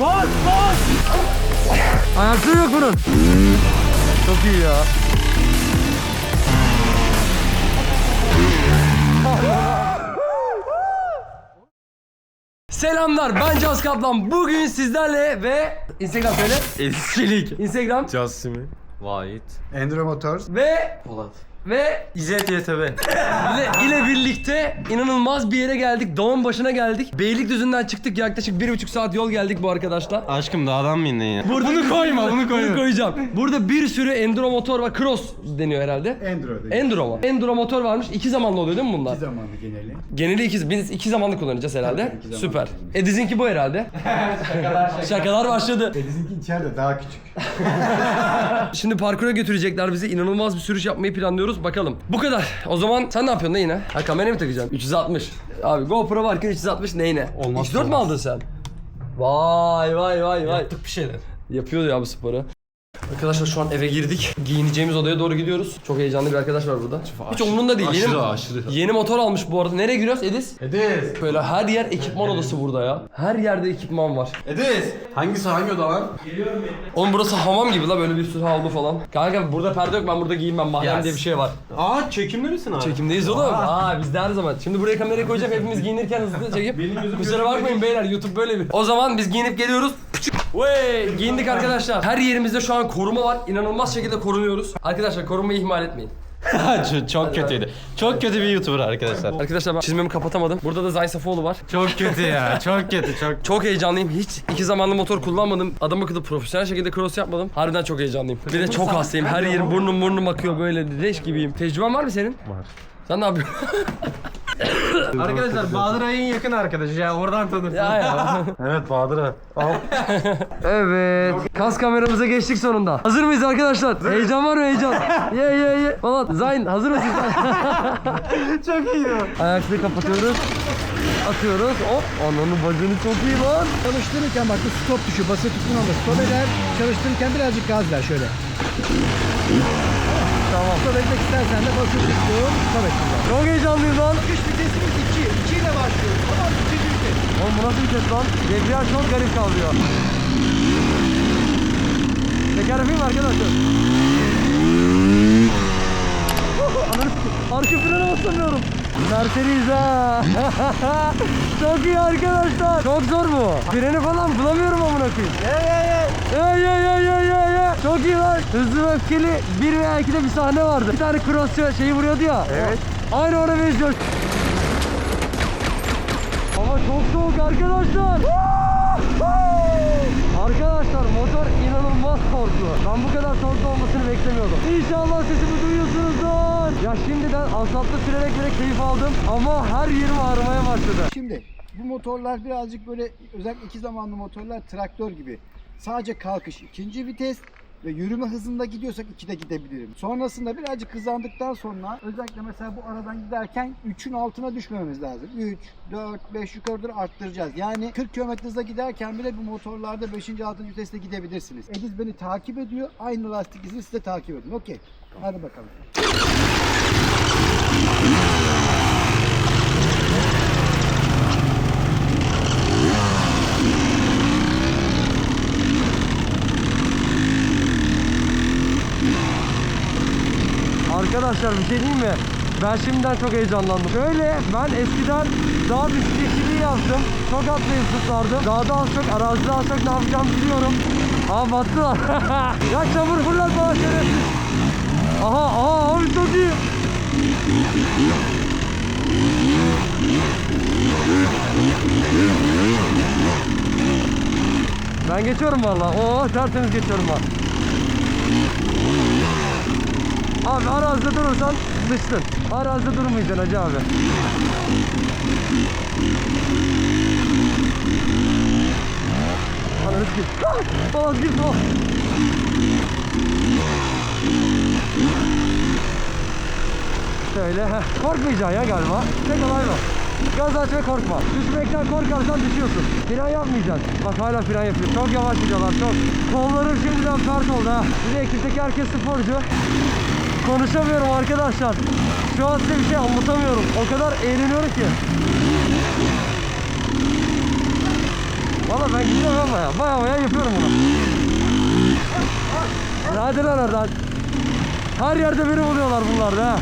Bas bas. Ayaksız yok bunun. Çok iyi ya. Selamlar ben Caz Kaplan. Bugün sizlerle ve Instagram söyle. Elçilik. Instagram Casimi. Vahit. Enduro Motors. ve Polat. ve İzzet YTB. ile birlikte inanılmaz bir yere geldik. Dağın başına geldik. Beylikdüzü'nden çıktık. Yaklaşık bir buçuk saat yol geldik bu arkadaşlar. Aşkım dağdan mı indin ya? Burada bunu koyma, bunu koyma. koyacağım. Burada bir sürü enduro motor var. Cross deniyor herhalde. Enduro. Enduro mu? Enduro motor varmış. İki zamanlı oluyor değil mi bunlar? İki zamanlı geneli. Geneli iki, biz iki zamanlı kullanacağız herhalde. Tabii, iki zamanlı Süper. Ediz'inki bu herhalde. şakalar, şakalar başladı. Deniz'inki içeride daha küçük. Şimdi parkura götürecekler bizi. İnanılmaz bir sürüş yapmayı planlıyoruz. Bakalım. Bu kadar. O zaman sen ne yapıyorsun da yine? Ha kamerayı mı takacaksın? 360. Abi GoPro varken 360 neyine? Olmaz, X4 mü olmaz. aldın sen? Vay vay vay vay. Yaptık bir şeyler. Yapıyordu ya bu sporu. Arkadaşlar şu an eve girdik. Giyineceğimiz odaya doğru gidiyoruz. Çok heyecanlı bir arkadaş var burada. Hiç umurunda değil. aşırı, yeni, aşırı. Yeni motor almış bu arada. Nereye giriyoruz Edis? Ediz. Böyle her yer ekipman odası burada ya. Her yerde ekipman var. Ediz. Hangisi hangi oda lan? Oğlum burası hamam gibi la böyle bir sürü havlu falan. Kanka burada perde yok ben burada giyinmem mahrem Yes. diye bir şey var. Aa çekimli misin abi? Çekimdeyiz oğlum. Aa biz de her zaman. Şimdi buraya kamerayı koyacağım hepimiz giyinirken hızlı çekip. Kusura bakmayın beyler YouTube böyle bir. O zaman biz giyinip geliyoruz. Wey giyindik arkadaşlar. Her yerimizde şu an koruma var. İnanılmaz şekilde korunuyoruz. Arkadaşlar korumayı ihmal etmeyin. çok, çok kötüydü. Çok kötü bir YouTuber arkadaşlar. Arkadaşlar ben çizmemi kapatamadım. Burada da Zayn Safoğlu var. Çok kötü ya. Çok kötü. Çok. Çok heyecanlıyım. Hiç iki zamanlı motor kullanmadım. Adam akıllı profesyonel şekilde cross yapmadım. Harbiden çok heyecanlıyım. Bir de çok hastayım. Her yerim burnum burnum akıyor böyle leş gibiyim. Tecrüben var mı senin? Var. Sen ne yapıyorsun? Arkadaşlar Bahadır Ay'ın yakın arkadaşı ya oradan tanırsın. ya ya. Evet Bahadır Ay. Al. Evet. Kas kameramıza geçtik sonunda. Hazır mıyız arkadaşlar? Heyecan var mı heyecan? Ye ye ye. Falan. Zayn hazır mısın sen? çok iyi. Ayakları kapatıyoruz. Atıyoruz. Hop. Ananın bacını çok iyi lan. Çalıştırırken bak bu stop tuşu basılı tuttuğun anda stop eder. Çalıştırırken birazcık gaz ver şöyle. Tamam. Stop etmek istersen de basılı tuttuğun stop et. Çok heyecanlıyım lan. Çıkış vitesimiz 2. 2 ile başlıyoruz. Tamam 2. vites. Oğlum bu nasıl vites lan? Debriyaj çok garip kalıyor. Teker yapayım arkadaşlar? Arka frene basamıyorum. Mercedes ha. çok iyi arkadaşlar. Çok zor bu. Freni falan bulamıyorum amına koyayım. Ye. Ye ye ye ye ye ye. Çok iyi lan. Hızlı ve öfkeli 1 veya 2'de bir sahne vardı. Bir tane cross şeyi vuruyordu ya. Evet. Aynı ona benziyor. Hava çok soğuk arkadaşlar. arkadaşlar motor inanılmaz korktu. Ben bu kadar soğuk olmasını beklemiyordum. İnşallah sesimi duyuyorsunuzdur. Ya şimdiden asfaltta sürerek bile keyif aldım ama her yerim ağrımaya başladı. Şimdi bu motorlar birazcık böyle özellikle iki zamanlı motorlar traktör gibi. Sadece kalkış ikinci vites ve yürüme hızında gidiyorsak 2'de gidebilirim. Sonrasında birazcık hızlandıktan sonra özellikle mesela bu aradan giderken 3'ün altına düşmememiz lazım. 3, 4, 5 yukarı doğru arttıracağız. Yani 40 km hızla giderken bile bu motorlarda 5. 6. viteste gidebilirsiniz. Ediz beni takip ediyor. Aynı lastik izini size takip edin. Okey. Hadi bakalım. Arkadaşlar bir şey diyeyim mi? Ben şimdiden çok heyecanlandım. Şöyle ben eskiden dağ bisikletçiliği yaptım. Çok atlayıp zıplardım. Dağda az çok, arazide az çok ne yapacağımı biliyorum. Aa battılar. ya çamur fırlat bana şerefsiz. Aha aha abi çok iyi. Ben geçiyorum valla. Oo tertemiz geçiyorum ben. Abi arazide durursan sıçtın. Arazide durmayacaksın hacı abi. Ananı sikeyim. Ah! Falan git o. Şöyle. Korkmayacaksın ya galiba. Tek olay bu. Gaz aç ve korkma. Düşmekten korkarsan düşüyorsun. Fren yapmayacaksın. Bak hala fren yapıyor. Çok yavaş gidiyorlar çok. Kollarım şimdiden pert oldu ha. Bir de ekipteki herkes sporcu. Konuşamıyorum arkadaşlar. Şu an size bir şey anlatamıyorum. O kadar eğleniyorum ki. Valla ben gidiyorum ama ya. Baya baya yapıyorum bunu. Hadi lan oradan. Her yerde beni buluyorlar bunlar da.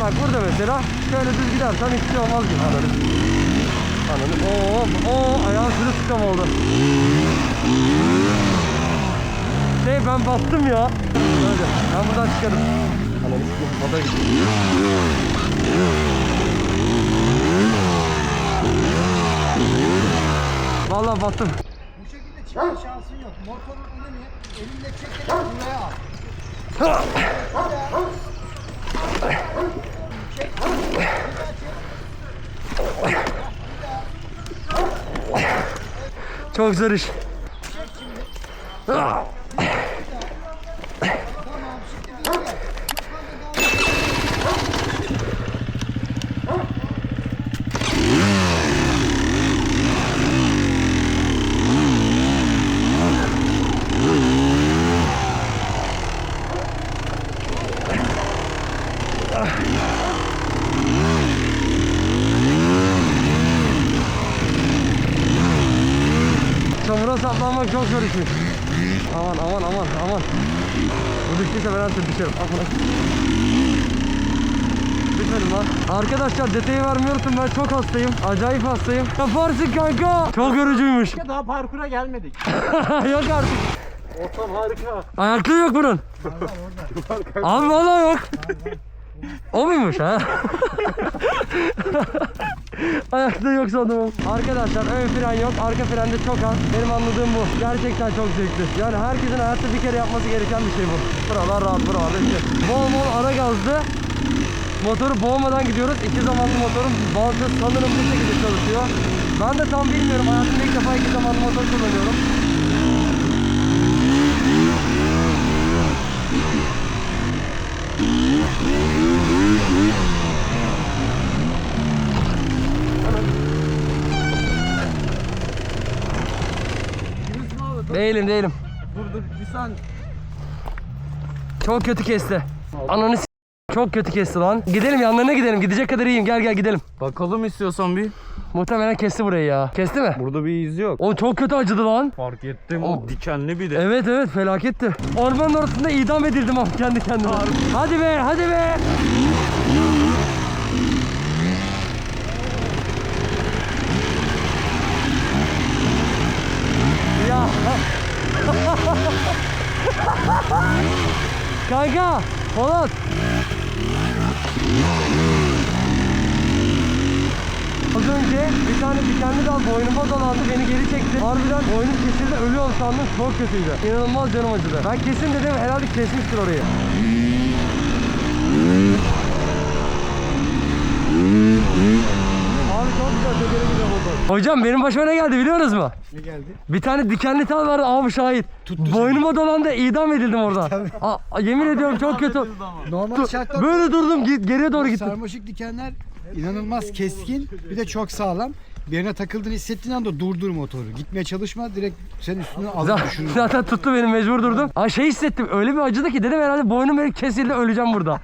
Bak burada mesela şöyle düz gidersen hiçbir şey olmaz gibi. Ananı. Ananı. Oo, oo ayağım sırılsıklam oldu. Şey ben bastım ya. Öyle. Ben buradan çıkarım. Motor gitti. Vallahi battım. Bu şekilde çıkma şansın yok. Motorun önünü elinde çekerek buraya al. Çok zor iş. Tamam şimdi bir de. Çamura saplanmak çok zor işmiş. Aman aman aman aman. Bu düşerim. Aman. Düşmedim lan. Arkadaşlar detayı vermiyorsun ben çok hastayım. Acayip hastayım. Yaparsın kanka. Çok yorucuymuş. Daha parkura gelmedik. yok artık. Ortam harika. Ayaklığı yok bunun. Abi valla yok. O muymuş ha? Ayaklığı yok sandım. Arkadaşlar ön fren yok, arka fren de çok az. Benim anladığım bu. Gerçekten çok zevkli. Yani herkesin hayatta bir kere yapması gereken bir şey bu. Buralar rahat, buralar işte. Bol bol ara gazlı. Motoru boğmadan gidiyoruz. İki zamanlı motorun bazı sanırım bu şekilde çalışıyor. Ben de tam bilmiyorum. Hayatımda ilk defa iki zamanlı motor kullanıyorum. Değilim değilim. Dur dur bir saniye. Çok kötü kesti. Ananı çok kötü kesti lan. Gidelim yanlarına gidelim. Gidecek kadar iyiyim. Gel gel gidelim. Bakalım istiyorsan bir. Muhtemelen kesti burayı ya. Kesti mi? Burada bir iz yok. O çok kötü acıdı lan. Fark ettim. O dikenli bir de. Evet evet felaketti. Ormanın ortasında idam edildim ama kendi kendime. Hadi be hadi be. Ya. Kanka, Polat. Az önce bir tane dikenli dal boynuma dolandı beni geri çekti. Harbiden boynum kesildi ölüyorum sandım çok kötüydü. İnanılmaz canım acıdı. Ben kesin dedim herhalde kesmiştir orayı. Abi çok güzel tekere gidiyor motor. Hocam benim başıma ne geldi biliyorsunuz mu? Ne geldi? Bir tane dikenli tel vardı abi şahit. Boynuma dolandı idam edildim orada. Aa, yemin ediyorum çok kötü. Normal şartlar Böyle durdum gi- geriye doğru gittim. sarmaşık dikenler inanılmaz keskin bir de çok sağlam. Bir yerine takıldığını hissettiğin anda durdur motoru. Gitmeye çalışma direkt senin üstüne alıp Zaten, düşürür. zaten tuttu beni mecbur durdum. Aa, şey hissettim öyle bir acıdı ki dedim herhalde boynum böyle kesildi öleceğim burada.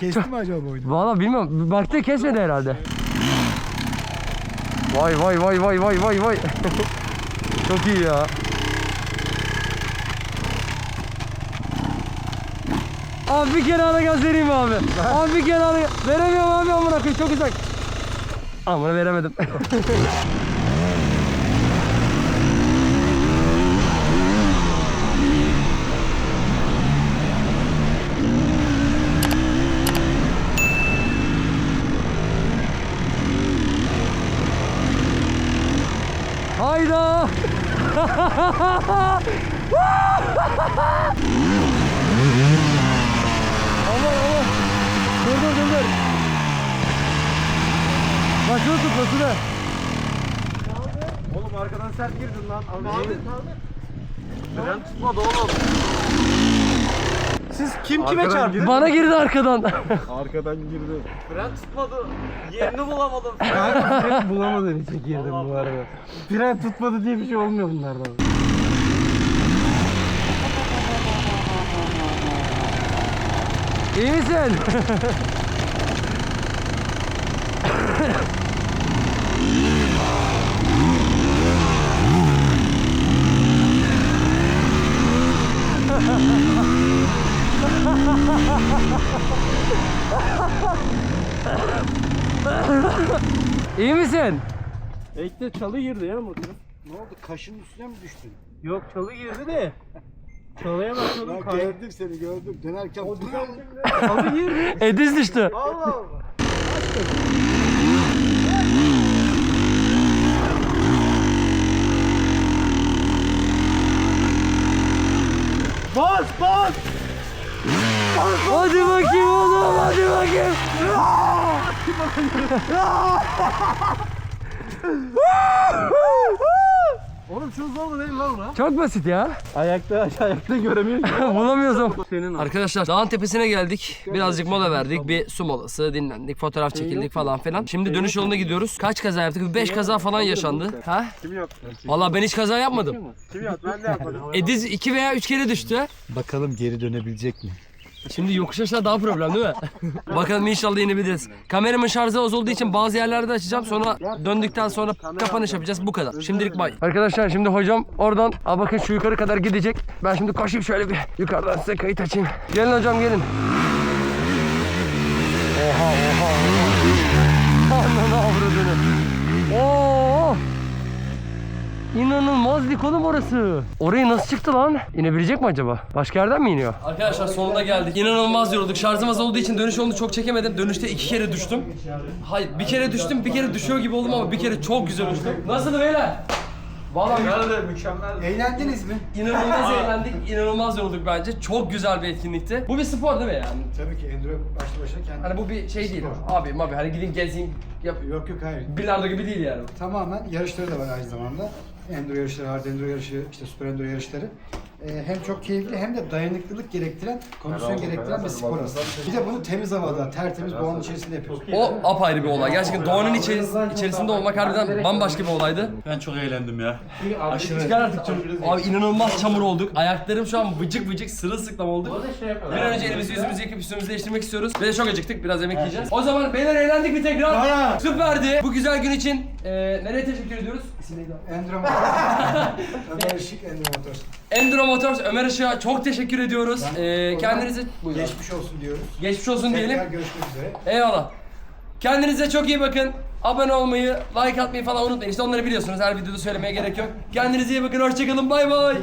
Kesti mi acaba boynu? Valla bilmiyorum baktı kesmedi herhalde. Vay vay vay vay vay vay vay. Çok iyi ya. Abi bir kere ara gaz vereyim mi abi. Abi bir kere ara Veremiyorum abi amına koyayım çok uzak. Amına veremedim. Hayda! aman aman. Dur dur dur dur. Başını tut başını. Oğlum arkadan sert girdin lan. Abi. Fren tutmadı oğlum. Siz kim kime Arkadan çarptı? Bana girdi arkadan. Arkadan girdi. Fren tutmadı. Yerini bulamadım. Bulamadığın için girdim bu arada. Fren tutmadı diye bir şey olmuyor bunlardan. İyi misin? İyi misin? Ekte çalı girdi ya motor. Ne oldu? Kaşın üstüne mi düştün? Yok çalı girdi de. Çalıya bakıyordum Ben kaydı. gördüm seni gördüm. Dönerken Çalı girdi. Ediz düştü. Allah Allah. Bas bas. Hadi bakayım oğlum hadi bakayım. Oğlum şu zor değil lan lan. Çok basit ya. Ayakta ayakta göremiyorum. Bulamıyoruz Senin Arkadaşlar dağın tepesine geldik. Birazcık mola verdik. Bir su molası, dinlendik, fotoğraf çekildik falan filan. Şimdi dönüş yoluna gidiyoruz. Kaç kaza yaptık? 5 kaza falan yaşandı. Ha? Kim yaptı? Vallahi ben hiç kaza yapmadım. Kim yaptı? Ben de yapmadım. Ediz 2 veya 3 kere düştü. Bakalım geri dönebilecek mi? Şimdi yokuş aşağı daha problem değil mi? Bakalım inşallah inebiliriz. Kameramın şarjı az olduğu için bazı yerlerde açacağım. Sonra döndükten sonra kapanış yapacağız. Bu kadar. Şimdilik bay. Arkadaşlar şimdi hocam oradan Aa, bakın şu yukarı kadar gidecek. Ben şimdi koşayım şöyle bir yukarıdan size kayıt açayım. Gelin hocam gelin. Oha oha. Ananı avradını. Oo. İnanılmaz dik oğlum orası. Oraya nasıl çıktı lan? İnebilecek mi acaba? Başka yerden mi iniyor? Arkadaşlar sonunda geldik. İnanılmaz yorulduk. Şarjım az olduğu için dönüş yolunu çok çekemedim. Dönüşte iki kere düştüm. Hayır bir kere düştüm bir kere düşüyor gibi oldum ama bir kere çok güzel düştüm. Nasıl beyler? Vallahi Nerede mükemmel. Eğlendiniz mi? inanılmaz eğlendik, inanılmaz yorulduk bence. Çok güzel bir etkinlikti. Bu bir spor değil mi yani? Tabii ki enduro başlı başına kendi. Hani bu bir şey değil. Abi abi hani gidin gezeyim, yap. Yok yok hayır. Bilardo gibi değil yani. Tamamen yarışları da var aynı zamanda. Enduro yarışları, hard enduro yarışı, işte super enduro yarışları. Ee, hem çok keyifli hem de dayanıklılık gerektiren, kondisyon gerektiren bir spor aslında. Bir de bunu temiz havada, tertemiz doğanın içerisinde yapıyoruz. O apayrı bir olay. Gerçekten doğanın içeris- içerisinde olmak harbiden bambaşka bir olaydı. Ben çok eğlendim ya. Çıkar artık çabuk. Abi inanılmaz çamur olduk. Ayaklarım şu an vıcık vıcık sırılsıklam olduk. Bir an önce elimizi yüzümüzü yıkayıp üstümüzü değiştirmek istiyoruz. Ve de çok acıktık. Biraz yemek yiyeceğiz. O zaman beyler eğlendik bir tekrar. Süperdi. Bu güzel gün için e, nereye teşekkür ediyoruz? İsim neydi abi? Enduro motor. Ömer Işık motor. Motors Ömer Işık'a çok teşekkür ediyoruz. E, kendinize Buyurun. Geçmiş olsun diyoruz. geçmiş olsun diyelim. Tekrar görüşmek üzere. Eyvallah. Kendinize çok iyi bakın. Abone olmayı, like atmayı falan unutmayın. İşte onları biliyorsunuz. Her videoda söylemeye gerek yok. Kendinize iyi bakın. Hoşçakalın. Bay bay.